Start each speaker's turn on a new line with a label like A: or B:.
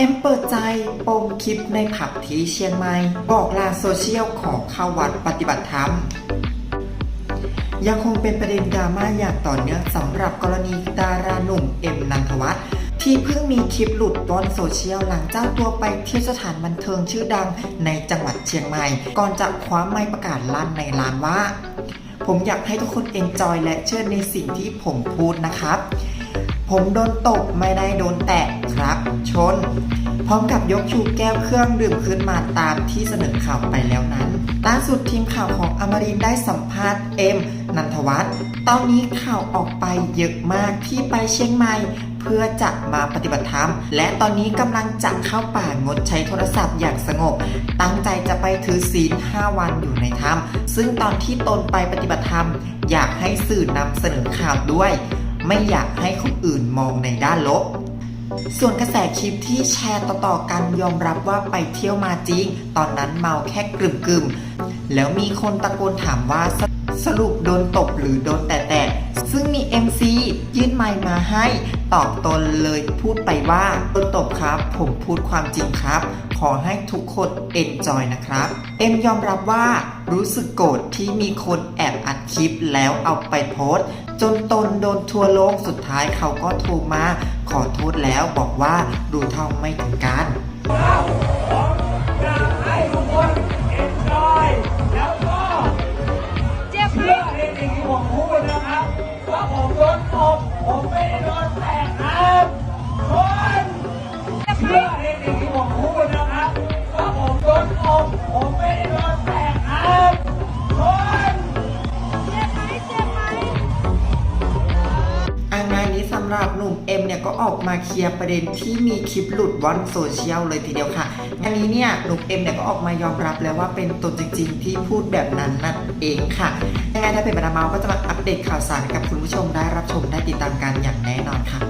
A: เอ็มเปิดใจปมคลิปในผับที่เชียงใหม่ บอกลาโซเชียลขอเข้าวัดปฏิบัติธรรม ยังคงเป็นประเด็นดราม่าอย่างต่อเนื่องสำหรับกรณีดาราหนุ่มเอ็มนันทวัฒน์ที่เพิ่งมีคลิปหลุดบนโซเชียลหลังเจ้าตัวไปเที่ยวสถานบันเทิงชื่อดังในจังหวัดเชียงใหม่ ก่อนจะคว้าไม้ประกาศลั่นในร้านว่า ผมอยากให้ทุกคนเอนจอยและเชื่อในสิ่งที่ผมพูดนะครับ ผมโดนตบไม่ได้โดนแตะ รับชน พร้อมกับยกชูแก้วเครื่องดื่มขึ้นมาตามที่เสนอข่าวไปแล้วนั้นล่าสุดทีมข่าวของอมรินได้สัมภาษณ์เอ็มนันทวัฒน์ตอนนี้ข่าวออกไปเยอะมากที่ไปเชียงใหม่เพื่อจะมาปฏิบัติธรรม และตอนนี้กำลังจะเข้าป่างดใช้โทรศัพท์อย่างสงบ ตั้งใจจะไปถือศีล 5 วันอยู่ในถ้ำซึ่งตอนที่ตนไปปฏิบัติธรรม อยากให้สื่อนำเสนอข่าวด้วย ไม่อยากให้คนอื่นมองในด้านลบ ส่วนกระแสคลิปที่แชร์ต่อๆกันยอมรับว่าไปเที่ยวมาจริง ตอนนั้นเมาแค่กลึมๆ แล้วมีคนตะโกนถามว่าสสรุปโดนตบหรือโดนแตะซึ่งมี MC ยื่นไมค์มาให้ ตอบตนเลยพูดไปว่าโดนตบครับ ผมพูดความจริงครับ ขอให้ทุกคนเอนจอยนะครับ เอ็มยอมรับว่ารู้สึกโกรธที่มีคนแอบอัดคลิปแล้วเอาไปโพสต์จนตนโดนทัวร์โลกสุดท้ายเขาก็โทรมา ขอโทษแล้วบอกว่าดูเท่าไม่ถึงการ
B: หรับ
C: ห
B: นุ่ม
C: เอ็
A: มเนี่ยก็ออกมาเคลียร์ประเด็นที่มีคลิปหลุดว่อนโซเชียลเลยทีเดียวค่ะ อันนี้เนี่ยหนุ่มเอ็มเนี่ยก็ออกมายอมรับแล้วว่าเป็นตนจริงๆ ที่พูดแบบนั้นนั่นเองค่ะยังไงถ้าเป็นบรรดาเมาก็จะมาอัปเดตข่าวสารกับคุณผู้ชมได้รับชมได้ติดตามกันอย่างแน่นอนค่ะ